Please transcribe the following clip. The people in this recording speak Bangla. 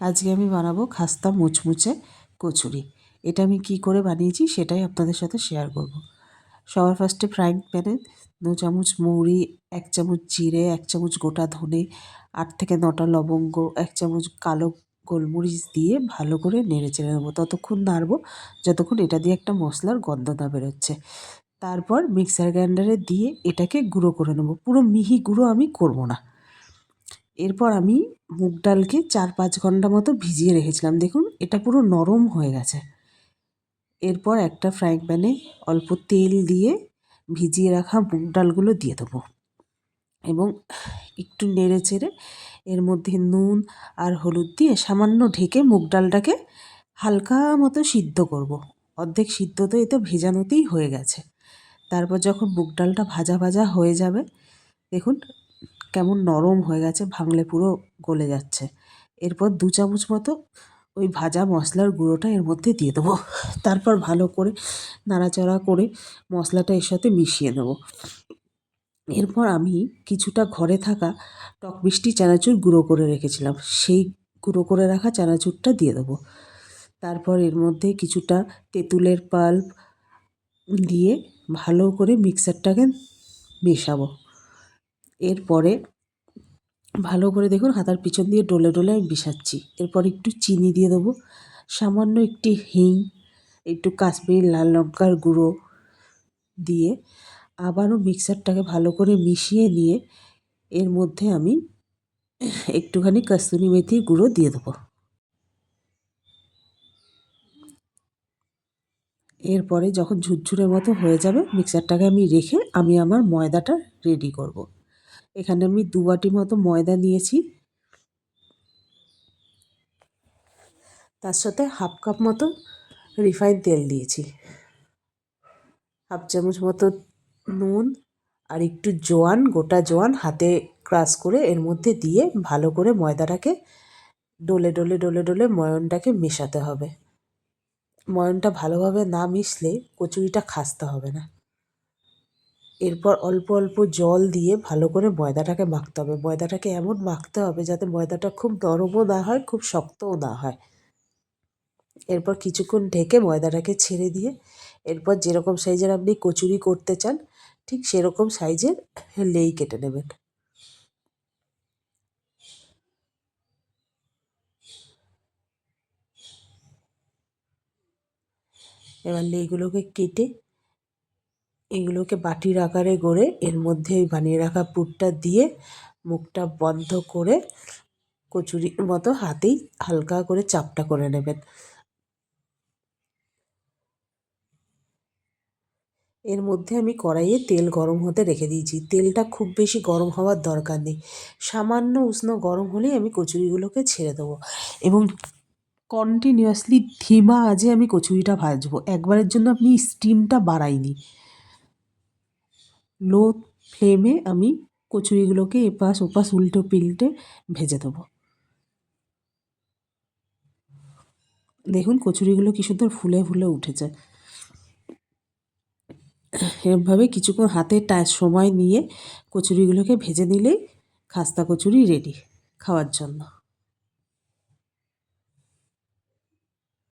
আজকে আমি বানাবো খাস্তা মুচমুচে কচুরি। এটা আমি কি করে বানিয়েছি সেটাই আপনাদের সাথে শেয়ার করব। সবার ফার্স্টে ফ্রাইং প্যানে দু চামচ মৌরি, এক চামচ জিরে, এক চামচ গোটা ধনে, আট থেকে নটা লবঙ্গ, এক চামচ কালো গোলমরিচ দিয়ে ভালো করে নেড়ে চেড়ে নেব। ততক্ষণ নাড়বো যতক্ষণ এটা দিয়ে একটা মশলার গন্ধ না বেরোচ্ছে। তারপর মিক্সার গ্রাইন্ডারে দিয়ে এটাকে গুঁড়ো করে নেব। পুরো মিহি গুঁড়ো আমি করব না। এরপর আমি মুগ ডালকে চার পাঁচ ঘণ্টা মতো ভিজিয়ে রেখেছিলাম। দেখুন, এটা পুরো নরম হয়ে গেছে। এরপর একটা ফ্রাইং প্যানে অল্প তেল দিয়ে ভিজিয়ে রাখা মুগ ডালগুলো দিয়ে দেবো এবং একটু নেড়ে চেড়ে এর মধ্যে নুন আর হলুদ দিয়ে সামান্য ঢেকে মুগ ডালটাকে হালকা মতো সিদ্ধ করব। অর্ধেক সিদ্ধ তো এতে ভেজানোতেই হয়ে গেছে। তারপর যখন মুগ ডালটা ভাজা ভাজা হয়ে যাবে, দেখুন কেমন নরম হয়ে গেছে, ভাঙলে পুরো গলে যাচ্ছে। এরপর দু চামচ মতো ওই ভাজা মশলার গুঁড়োটা এর মধ্যে দিয়ে দেবো। তারপর ভালো করে নাড়াচাড়া করে মশলাটা এর সাথে মিশিয়ে দেবো এরপর আমি কিছুটা ঘরে থাকা টক মিষ্টি চানাচুর গুঁড়ো করে রেখেছিলাম। সেই গুঁড়ো করে রাখা চানাচুরটা দিয়ে দেবো। তারপর এর মধ্যে কিছুটা তেঁতুলের পাল্প দিয়ে ভালো করে মিক্সারটাকে মেশাবো। এরপরে ভালো করে দেখুন হাতার পিছন দিয়ে ডলে ডলে আমি মিশাচ্ছি এরপর একটু চিনি দিয়ে দেবো। সামান্য একটি হিং, একটু কাশ্মীরি লাল লঙ্কার গুঁড়ো দিয়ে আবারও মিক্সারটাকে ভালো করে মিশিয়ে নিয়ে এর মধ্যে আমি একটুখানি কাস্তুরি মেথির গুঁড়ো দিয়ে দেবো। এরপরে যখন ঝুরঝুরে মতো হয়ে যাবে, মিক্সারটাকে আমি রেখে আমি আমার ময়দাটা রেডি করব। এখানে আমি দু বাটি মতো ময়দা নিয়েছি। তার সাথে হাফ কাপ মতো রিফাইন তেল দিয়েছি। হাফ চামচ মতো নুন আর একটু জোয়ান, গোটা জোয়ান হাতে ক্রাশ করে এর মধ্যে দিয়ে ভালো করে ময়দাটাকে ডলে ডলে ডলে ডলে ময়নটাকে মেশাতে হবে। ময়নটা ভালোভাবে না মিশলে কচুরিটা খাসতে হবে না। এরপর অল্প অল্প জল দিয়ে ভালো করে ময়দাটাকে মাখতে হবে। ময়দাটাকে এমন মাখতে হবে যাতে ময়দাটা খুব নরমও না হয়, খুব শক্তও না হয়। এরপর কিছুক্ষণ ঢেকে ময়দাটাকে ছেড়ে দিয়ে এরপর যেরকম সাইজের আপনি কচুরি করতে চান, ঠিক সেরকম সাইজের লেই কেটে নেবেন। এবার লেইগুলোকে কেটে এগুলোকে বাটির আকারে গড়ে এর মধ্যে ওই বানিয়ে রাখা পুরটা দিয়ে মুখটা বন্ধ করে কচুরির মতো হাতেই হালকা করে চাপটা করে নেবেন। এর মধ্যে আমি কড়াইয়ে তেল গরম হতে রেখে দিয়েছি। তেলটা খুব বেশি গরম হওয়ার দরকার নেই। সামান্য উষ্ণ গরম হলেই আমি কচুরিগুলোকে ছেড়ে দেবো এবং কন্টিনিউয়াসলি ধিমা আজে আমি কচুরিটা ভাজবো। একবারের জন্য আপনি স্টিমটা বাড়াইনি। লো ফ্লেমে আমি কচুরিগুলোকে এপাশ ওপাশ উল্টো পিল্টে ভেজে দেবো। দেখুন কচুরিগুলো কি সুন্দর ফুলে ফুলে উঠেছে। এরমভাবে কিছুক্ষণ হাতে সময় নিয়ে কচুরিগুলোকে ভেজে নিলেই খাস্তা কচুরি রেডি খাওয়ার জন্য।